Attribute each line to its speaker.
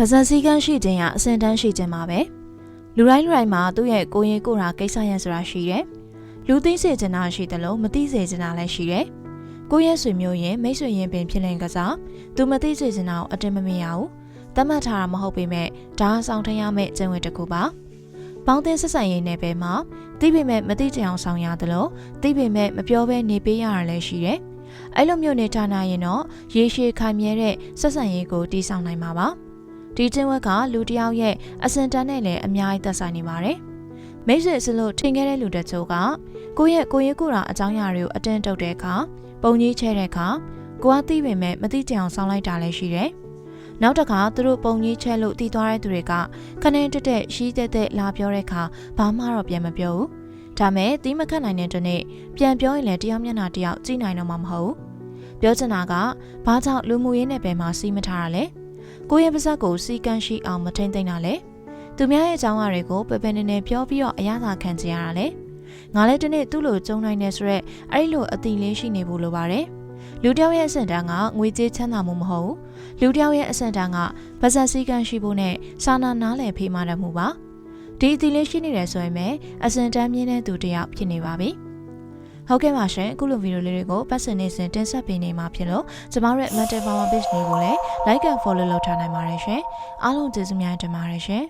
Speaker 1: ပါဇက်စည်းကမ်းရှိခြင်းရအစင်တန်းရှိခြင်းပါပဲလူတိုင်းလူတိုင်းမှာသူ့ရဲ့ကိုယ်ရင်ကိုယ်ရာကိစ္စရဆိုတာရှိတယ်လူသိစေချင်တာရှိတယ်လို့မသိစေချင်တာလည်းရှိတယ်ကိုယ့်ရဲ့ဆွေမျိုးရင်မိတ်ဆွေရင်ပင်ဖြစ်နေကြစားသူမသိစေချင်တာကိုအတင်မမြင်ရဘူးတတ်မှတ်ထားတာမဟုတ်ပေမဲ့ဒါဆောင်ထင်းရမယ့်ကျင့်ဝတ်တစ်ခုပါပေါင်းသင်းဆက်ဆံရေးနယ်ပယ်မှာသိပေမဲ့မသိကြအောင်ဆောင်ရတယ်လို့သိပေမဲ့မပြောဘဲနေပေးရတာလည်းရှိတယ်အဲ့လိုမျိုးနေထားနိုင်ရင်တော့ရေရှည်ခိုင်မြဲတဲ့ဆက်ဆံရေးကိုတည်ဆောက်နိုင်မှာပါ ဒီကျင့်ဝတ်ကလူတစ်ယောက်ရဲ့အစင်တန်းနဲ့လည်းအများကြီးသက်ဆိုင်နေပါတယ်။မိတ်ဆွေစလို့ထင်ခဲ့တဲ့လူတချို့ကကိုယ့်ရဲ့ကိုယ်ရေးကိုယ်တာအကြောင်းအရာတွေကိုအတင်းတုပ်တဲ့အခါပုံကြီးချဲတဲ့အခါကိုကသိပေမဲ့မသိကြအောင်ဆောင်းလိုက်တာလည်းရှိတယ်။နောက်တစ်ခါသူတို့ပုံကြီးချဲလို့တည်သွားတဲ့သူတွေကခဏတက်တက်ရှိတဲ့တဲ့လာပြောတဲ့အခါဘာမှတော့ပြန်မပြောဘူး။ဒါမဲ့တီးမခတ်နိုင်တဲ့တနေ့ပြန်ပြောရင်လည်းတရားမျက်နှာတရားကြည့်နိုင်တော့မှာမဟုတ်ဘူး။ပြောချင်တာကဘာကြောင့်လူမှုရေးနယ်ပယ်မှာစီးမထားတာလဲ။ ကိုယ့်ရဲ့ပါဇက်ကိုစီကန်းရှိအောင်မထိမ့်သိမ့်တာလေသူများရဲ့အကြောင်းအရာတွေကိုပယ်ပယ်နေနေပြောပြီးတော့အရသာခံကြရတာလေငါလည်းဒီနေ့သူ့လိုကြုံနိုင်နေဆိုရက်အဲ့ဒီလိုအတိလေးရှိနေဖို့လိုပါတယ်လူတစ်ယောက်ရဲ့အဆင့်တန်းကငွေကြေးချမ်းသာမှုမဟုတ်ဘူးလူတစ်ယောက်ရဲ့အဆင့်တန်းကပါဇက်စီကန်းရှိဖို့နဲ့စာနာနားလည်ဖေးမှတတ်မှုပါဒီအတိလေးရှိနေတယ်ဆိုရင်ပဲအဆင့်တန်းမြင့်တဲ့သူတစ်ယောက်ဖြစ်နေပါပြီ ဟုတ်ကဲ့ပါရှင်အခုလိုဗီဒီယိုလေးတွေကိုပတ်စင်နေစဉ်တင်ဆက်ပေးနေမှာဖြစ်လို့ကျမတို့ရဲ့ Mental Power Page လေးကိုလည်း like and follow လုပ်ထားနိုင်ပါတယ်ရှင်အားလုံးကျေးဇူးများတင်ပါတယ်ရှင်